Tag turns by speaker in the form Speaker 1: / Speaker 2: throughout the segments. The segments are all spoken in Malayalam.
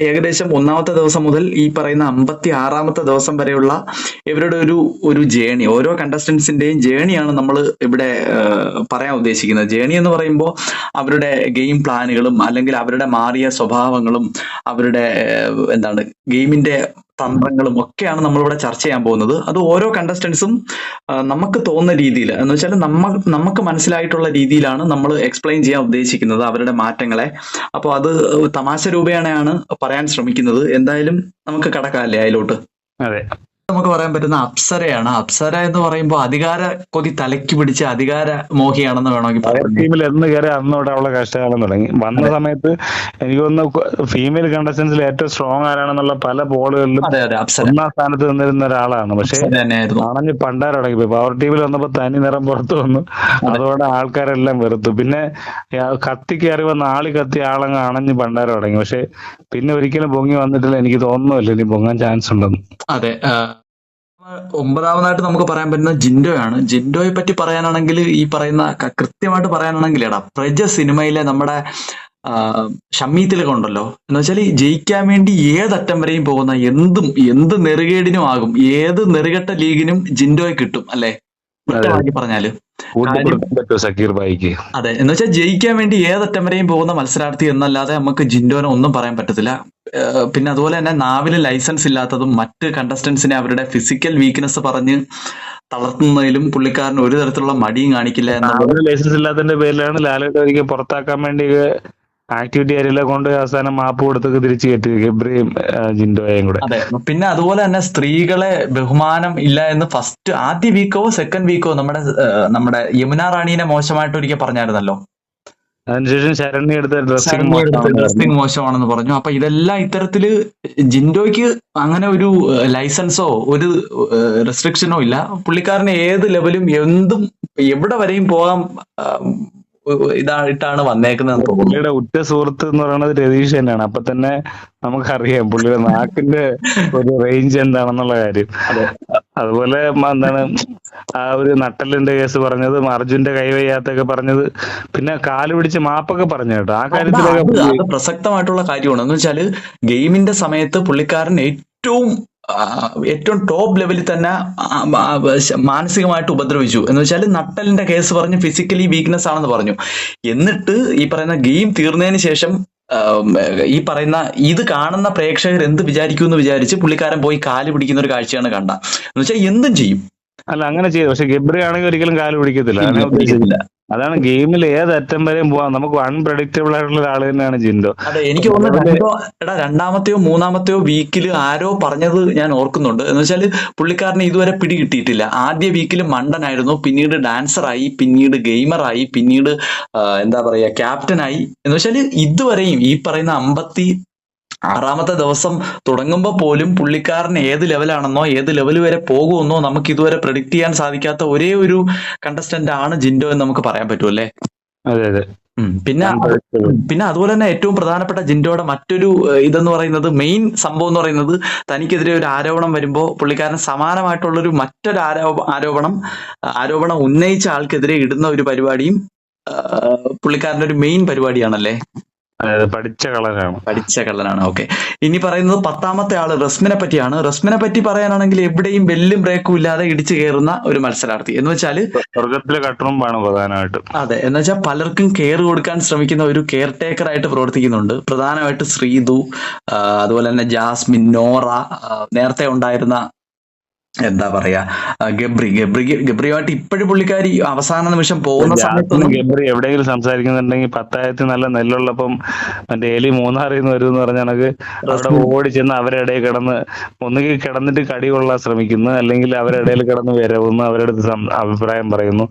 Speaker 1: ഏകദേശം ഒന്നാമത്തെ ദിവസം മുതൽ ഈ പറയുന്ന അമ്പത്തി ആറാമത്തെ ദിവസം വരെയുള്ള ഇവരുടെ ഒരു ഒരു ജേണി ഓരോ കണ്ടസ്റ്റൻസിന്റെയും ജേണിയാണ് നമ്മൾ ഇവിടെ പറയാൻ ഉദ്ദേശിക്കുന്നത്. ജേണി എന്ന് പറയുമ്പോൾ അവരുടെ ഗെയിം പ്ലാനുകളും അല്ലെങ്കിൽ അവരുടെ മാറിയ സ്വഭാവങ്ങളും അവരുടെ എന്താണ് ഗെയിമിന്റെ തന്ത്രങ്ങളും ഒക്കെയാണ് നമ്മളിവിടെ ചർച്ച ചെയ്യാൻ പോകുന്നത്. അത് ഓരോ കണ്ടസ്റ്റൻസും നമുക്ക് തോന്നുന്ന രീതിയിൽ എന്ന് വെച്ചാൽ നമ്മ നമുക്ക് മനസ്സിലായിട്ടുള്ള രീതിയിലാണ് നമ്മൾ എക്സ്പ്ലെയിൻ ചെയ്യാൻ ഉദ്ദേശിക്കുന്നത് അവരുടെ മാറ്റങ്ങളെ. അപ്പോൾ അത് തമാശ രൂപേണയാണ് പറയാൻ ശ്രമിക്കുന്നത്. എന്തായാലും നമുക്ക് കടക്കാല്ലേ അതിലോട്ട്?
Speaker 2: അതെ.
Speaker 1: നമുക്ക് പറയാൻ പറ്റുന്ന അപ്സരയാണ്. അപ്സര എന്ന് പറയുമ്പോൾ അധികാര കൊതി തലയ്ക്ക് പിടിച്ച അധികാര മോഹിയാണെന്ന് വേണമെങ്കിൽ പറയാം
Speaker 2: ടീമിൽ എന്ന് കയറി അന്ന് അവിടെ അവളെ കഷ്ടകാലം തുടങ്ങി. വന്ന സമയത്ത് എനിക്ക് തോന്നുന്നു ഫീമെയിൽ കണ്ടസ്റ്റൻസിൽ ഏറ്റവും സ്ട്രോങ് ആരാണെന്നുള്ള പല പോളുകളിലും ഒന്നാം സ്ഥാനത്ത് നിന്നിരുന്ന ഒരാളാണ്. പക്ഷെ ആണെങ്കിൽ പണ്ടാരം തുടങ്ങിപ്പോയി പവർ ടീമിൽ വന്നപ്പോ തനി നിറം പുറത്തു വന്നു. അതോടെ ആൾക്കാരെല്ലാം വെറുത്തു. പിന്നെ കത്തി കയറി വന്ന ആളി കത്തി ആളങ്ങ് അണഞ്ഞ് പണ്ടാരം തുടങ്ങി പക്ഷെ പിന്നെ ഒരിക്കലും പൊങ്ങി വന്നിട്ടില്ല. എനിക്ക് തോന്നുന്നില്ല ഇനി പൊങ്ങാൻ ചാൻസ് ഉണ്ടെന്ന്.
Speaker 1: അതെ ഒമ്പതാമതായിട്ട് നമുക്ക് പറയാൻ പറ്റുന്ന ജിൻഡോയാണ്. ജിൻഡോയെ പറ്റി പറയാനാണെങ്കിൽ ഈ പറയുന്ന കൃത്യമായിട്ട് പറയാനാണെങ്കിൽ എടാ പ്രജ സിനിമയിലെ നമ്മുടെ ഷമ്മി തിലകം ഉണ്ടല്ലോ എന്ന് വെച്ചാൽ ഈ ജയിക്കാൻ വേണ്ടി ഏതറ്റം വരെയും പോകുന്ന എന്തും എന്ത് നെറുകേടിനും ആകും. ഏത് നെറുകെട്ട ലീഗിനും ജിൻഡോയെ കിട്ടും അല്ലെ?
Speaker 2: പറഞ്ഞാൽ. സക്കീർ ഭായിക്ക്?
Speaker 1: അതെ. എന്ന് വെച്ചാൽ ജയിക്കാൻ വേണ്ടി ഏതറ്റം വരെയും പോകുന്ന മത്സരാർത്ഥി എന്നല്ലാതെ നമുക്ക് ജിൻഡോനെ ഒന്നും പറയാൻ പറ്റത്തില്ല. പിന്നെ അതുപോലെ തന്നെ നാവിൽ ലൈസൻസ് ഇല്ലാത്തതും മറ്റ് കണ്ടസ്റ്റൻസിനെ അവരുടെ ഫിസിക്കൽ വീക്ക്നെസ് പറഞ്ഞ് തളർത്തുന്നതിലും പുള്ളിക്കാരന് ഒരു തരത്തിലുള്ള മടിയും കാണിക്കില്ല എന്നുള്ളത്
Speaker 2: ലൈസൻസ് ഇല്ലാത്തതിന്റെ പേരിലാണ് ലാലേട്ട് ഒരിക്കൽ പുറത്താക്കാൻ വേണ്ടി ആക്ടിവിറ്റി ആരെല്ലാം കൊണ്ട് അവസാനം മാപ്പ് കൊടുത്തൊക്കെ തിരിച്ചു കയറ്റി. ഗബ്രിയും ജിൻഡോയും കൂടെ.
Speaker 1: അതെ. പിന്നെ അതുപോലെ തന്നെ സ്ത്രീകളെ ബഹുമാനം ഇല്ല എന്ന് ഫസ്റ്റ് ആദ്യ വീക്കോ സെക്കൻഡ് വീക്കോ നമ്മുടെ നമ്മുടെ യമുന റാണീനെ മോശമായിട്ട് ഒരിക്കൽ പറഞ്ഞായിരുന്നല്ലോ.
Speaker 2: അതിനുശേഷം ശരണ്യ എടുത്ത ഡ്രസ്സിംഗ്
Speaker 1: മോശമാണെന്ന് പറഞ്ഞു. അപ്പൊ ഇതെല്ലാം ഇത്തരത്തിൽ ജിൻഡോയ്ക്ക് അങ്ങനെ ഒരു ലൈസൻസോ ഒരു റെസ്ട്രിക്ഷനോ ഇല്ല. പുള്ളിക്കാരന് ഏത് ലെവലും എന്തും എവിടെ വരെയും പോകാൻ ഇതായിട്ടാണ് വന്നേക്കുന്നത്
Speaker 2: പുള്ളിയുടെ ഉറ്റ സുഹൃത്ത് എന്ന് പറയുന്നത് രതീഷ് തന്നെയാണ്. അപ്പൊ തന്നെ നമുക്കറിയാം പുള്ളിയുടെ നാക്കിന്റെ ഒരു റേഞ്ച് എന്താണെന്നുള്ള കാര്യം. അതുപോലെ എന്താണ് ആ ഒരു നട്ടലിന്റെ കേസ് പറഞ്ഞത് അർജുന്റെ കൈവയ്യാത്തൊക്കെ പറഞ്ഞത് പിന്നെ കാൽ പിടിച്ച് മാപ്പൊക്കെ പറഞ്ഞു കേട്ടോ. ആ കാര്യത്തിലൊക്കെ
Speaker 1: പ്രസക്തമായിട്ടുള്ള കാര്യമാണ്. എന്ന് വെച്ചാൽ ഗെയിമിന്റെ സമയത്ത് പുള്ളിക്കാരൻ ഏറ്റവും ഏറ്റവും ടോപ്പ് ലെവലിൽ തന്നെ മാനസികമായിട്ട് ഉപദ്രവിച്ചു. എന്ന് വെച്ചാൽ നട്ടലിന്റെ കേസ് പറഞ്ഞ് ഫിസിക്കലി വീക്ക്നെസ് ആണെന്ന് പറഞ്ഞു. എന്നിട്ട് ഈ പറയുന്ന ഗെയിം തീർന്നതിന് ശേഷം ഈ പറയുന്ന ഇത് കാണുന്ന പ്രേക്ഷകർ എന്ത് വിചാരിക്കും എന്ന് വിചാരിച്ച് പുള്ളിക്കാരൻ പോയി കാൽ പിടിക്കുന്ന ഒരു കാഴ്ചയാണ് കണ്ട. എന്ന് വെച്ചാൽ എന്തും ചെയ്യും.
Speaker 2: അല്ല അങ്ങനെ ചെയ്തു. പക്ഷെ ഗബ്രി ആണെങ്കിൽ ഒരിക്കലും കാൽ പിടിക്കത്തില്ല. അതാണ് ഗെയിമിൽ ഏത് അറ്റം വരെയും പോവാം. നമുക്ക് അൺപ്രഡിക്റ്റബിൾ ആയിട്ടുള്ള ഒരാൾ തന്നെയാണ് ജിൻഡോ.
Speaker 1: അതെ എനിക്ക് തോന്നുന്നു രണ്ടോ എടാ രണ്ടാമത്തെയോ മൂന്നാമത്തെയോ വീക്കിൽ ആരോ പറഞ്ഞത് ഞാൻ ഓർക്കുന്നുണ്ട്. എന്ന് വെച്ചാൽ പുള്ളിക്കാരന് ഇതുവരെ പിടി കിട്ടിയിട്ടില്ല ആദ്യ വീക്കിൽ മണ്ടനായിരുന്നു പിന്നീട് ഡാൻസറായി പിന്നീട് ഗെയിമറായി പിന്നീട് എന്താ പറയാ ക്യാപ്റ്റനായി എന്ന് വെച്ചാൽ ഇതുവരെയും ഈ പറയുന്ന അമ്പത്തി ആറാമത്തെ ദിവസം തുടങ്ങുമ്പോൾ പോലും പുള്ളിക്കാരൻ ഏത് ലെവലാണെന്നോ ഏത് ലെവൽ വരെ പോകുമെന്നോ നമുക്ക് ഇതുവരെ പ്രഡിക്റ്റ് ചെയ്യാൻ സാധിക്കാത്ത ഒരേ ഒരു കണ്ടസ്റ്റന്റ് ആണ് ജിൻഡോ എന്ന് നമുക്ക് പറയാൻ പറ്റുമല്ലേ
Speaker 2: അതെ അതെ.
Speaker 1: പിന്നെ പിന്നെ അതുപോലെ തന്നെ ഏറ്റവും പ്രധാനപ്പെട്ട ജിൻഡോയുടെ മറ്റൊരു ഇതെന്ന് പറയുന്നത് മെയിൻ സംഭവം എന്ന് പറയുന്നത് തനിക്കെതിരെ ഒരു ആരോപണം വരുമ്പോൾ പുള്ളിക്കാരൻ സമാനമായിട്ടുള്ളൊരു മറ്റൊരു ആരോപ ആരോപണം ആരോപണം ഉന്നയിച്ച ആൾക്കെതിരെ ഇടുന്ന ഒരു പരിപാടിയും പുള്ളിക്കാരന്റെ പുള്ളിക്കാരന്റെ ഒരു മെയിൻ പരിപാടിയാണല്ലേ?
Speaker 2: പഠിച്ച കളനാണ്
Speaker 1: പഠിച്ച കള്ളനാണ് ഓക്കെ ഇനി പറയുന്നത് പത്താമത്തെ ആൾ റസ്മിനെ പറ്റിയാണ്. റസ്മിനെ പറ്റി പറയാനാണെങ്കിൽ എവിടെയും വെല്ലും ബ്രേക്കും ഇല്ലാതെ ഇടിച്ചു കയറുന്ന ഒരു മത്സരാർത്ഥി. എന്ന് വെച്ചാൽ
Speaker 2: സ്വർഗത്തിലെ കട്ടുറുമ്പാണ് പ്രധാനമായിട്ടും.
Speaker 1: അതെ എന്ന് വെച്ചാൽ പലർക്കും കെയർ കൊടുക്കാൻ ശ്രമിക്കുന്ന ഒരു കെയർ ടേക്കർ ആയിട്ട് പ്രവർത്തിക്കുന്നുണ്ട്. പ്രധാനമായിട്ട് ശ്രീതു അതുപോലെ തന്നെ ജാസ്മിൻ നോറ നേരത്തെ ഉണ്ടായിരുന്ന എന്താ പറയാ ഗബ്രി ഗബ്രി ഗബ്രിയുമായിട്ട് ഇപ്പോഴും പുള്ളിക്കാരി അവസാന നിമിഷം പോകുന്ന
Speaker 2: സമയത്ത്
Speaker 1: സമയത്തൊന്നും
Speaker 2: ഗബ്രി എവിടെയെങ്കിലും സംസാരിക്കുന്നുണ്ടെങ്കിൽ പത്തായത്തിൽ നല്ല നെല്ലുള്ളപ്പം മറ്റേ എലി മൂന്നാറിൽ നിന്ന് വരും എന്ന് പറഞ്ഞ കണക്ക് അവിടെ ഓടി ചെന്ന് അവരുടെ ഇടയിൽ കിടന്ന് ഒന്നുകിൽ കിടന്നിട്ട് കടി കൊള്ളാൻ ശ്രമിക്കുന്നു അല്ലെങ്കിൽ അവരുടെ ഇടയിൽ കിടന്ന് വരവുന്നു അവരുടെ അടുത്ത് അഭിപ്രായം പറയുന്നു.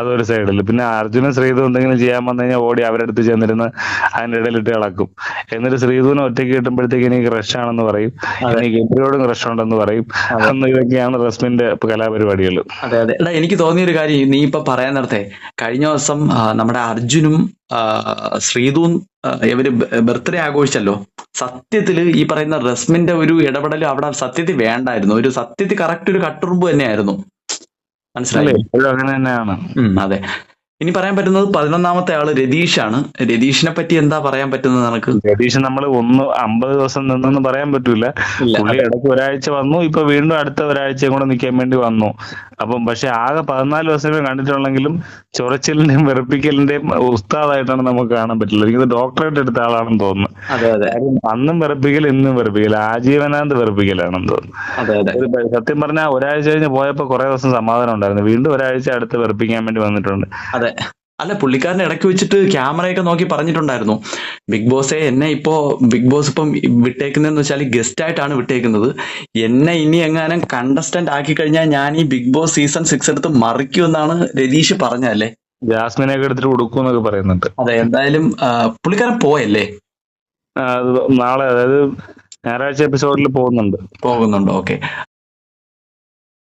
Speaker 2: അതൊരു സൈഡിൽ. പിന്നെ അർജുന ശ്രീതു എന്തെങ്കിലും ചെയ്യാൻ വന്നു കഴിഞ്ഞാൽ ഓടി അവരുടെ അടുത്ത് ചെന്നിരുന്ന് അതിന്റെ ഇടയിലിട്ട് ഇളക്കും. എന്നിട്ട് ശ്രീധുവിനെ ഒറ്റയ്ക്ക് കിട്ടുമ്പോഴത്തേക്ക് എനിക്ക് ക്രഷ് ആണെന്ന് പറയും. എനിക്ക് ഗബ്രിയോടും ക്രഷ് ഉണ്ടെന്ന് പറയും. അന്ന് ഇതൊക്കെയാണ് റസ്മിന്റെ കലാപരിപാടികൾ
Speaker 1: അതെ അതെ. എടാ എനിക്ക് തോന്നിയ ഒരു കാര്യം. നീ ഇപ്പൊ പറയാൻ നേരത്തെ കഴിഞ്ഞ ദിവസം നമ്മുടെ അർജുനും ആ, ശ്രീതുവും ഇവർ ബർത്ത്ഡേ ആഘോഷിച്ചല്ലോ. സത്യത്തിൽ ഈ പറയുന്ന റസ്മിന്റെ ഒരു ഇടപെടൽ അവിടെ സത്യത്തിൽ വേണ്ടായിരുന്നു. ഒരു സത്യത്തിൽ കറക്റ്റ് ഒരു കട്ടുറുമ്പ് തന്നെയായിരുന്നു. മനസ്സിലായി?
Speaker 2: അങ്ങനെ തന്നെയാണ്.
Speaker 1: അതെ. ഇനി പറയാൻ പറ്റുന്നത് പതിനൊന്നാമത്തെ ആൾ രതീഷാണ്. രതീഷിനെ പറ്റി എന്താ പറയാൻ പറ്റുന്നത് നമുക്ക്
Speaker 2: രതീഷ് നമ്മൾ ഒന്ന് അമ്പത് ദിവസം നിന്നെന്ന് പറയാൻ പറ്റൂല. പുള്ളി ഇടയ്ക്ക് ഒരാഴ്ച വന്നു ഇപ്പൊ വീണ്ടും അടുത്ത ഒരാഴ്ച കൂടെ നിൽക്കാൻ വേണ്ടി വന്നു. അപ്പം പക്ഷെ ആകെ പതിനാല് ദിവസമേ കണ്ടിട്ടുള്ളെങ്കിലും ചൊറച്ചിലിന്റെയും വെറുപ്പിക്കലിന്റെയും ഉസ്താദായിട്ടാണ് നമുക്ക് കാണാൻ പറ്റില്ല എനിക്ക് ഡോക്ടറേറ്റ് എടുത്ത ആളാണെന്ന് തോന്നുന്നു.
Speaker 1: അതെ അതെ.
Speaker 2: അന്നും വെറുപ്പിക്കൽ ഇന്നും വെറുപ്പിക്കൽ. ആജീവനാന്ത് വെറുപ്പിക്കലാണെന്ന് തോന്നുന്നു.
Speaker 1: അതെ അതെ.
Speaker 2: സത്യം പറഞ്ഞാൽ ഒരാഴ്ച കഴിഞ്ഞ് പോയപ്പോ കുറെ ദിവസം സമാധാനം ഉണ്ടായിരുന്നു. വീണ്ടും ഒരാഴ്ച അടുത്ത് വെറുപ്പിക്കാൻ വേണ്ടി വന്നിട്ടുണ്ട്.
Speaker 1: അതെ അല്ല പുള്ളിക്കാരനെ ഇടയ്ക്ക് വെച്ചിട്ട് ക്യാമറയൊക്കെ നോക്കി പറഞ്ഞിട്ടുണ്ടായിരുന്നു. ബിഗ് ബോസെ എന്നെ ഇപ്പോ ബിഗ് ബോസ് ഇപ്പം വിട്ടേക്കുന്നതെന്ന് വെച്ചാൽ ഗസ്റ്റ് ആയിട്ടാണ് വിട്ടേക്കുന്നത്. എന്നെ ഇനി എങ്ങാനും കണ്ടസ്റ്റന്റ് ആക്കി കഴിഞ്ഞാൽ ഞാൻ ഈ ബിഗ് ബോസ് സീസൺ സിക്സ് എടുത്ത് മറിക്കുമെന്നാണ് രതീഷ് പറഞ്ഞല്ലേ
Speaker 2: ജാസ്മിനെയൊക്കെ എടുത്തിട്ട് കൊടുക്കും എന്നൊക്കെ പറയുന്നുണ്ട്.
Speaker 1: അതെ എന്തായാലും പുള്ളിക്കാരൻ പോയല്ലേ?
Speaker 2: നാളെ അതായത് ഞായറാഴ്ച എപ്പിസോഡിൽ പോകുന്നുണ്ട്.
Speaker 1: പോകുന്നുണ്ട് ഓക്കെ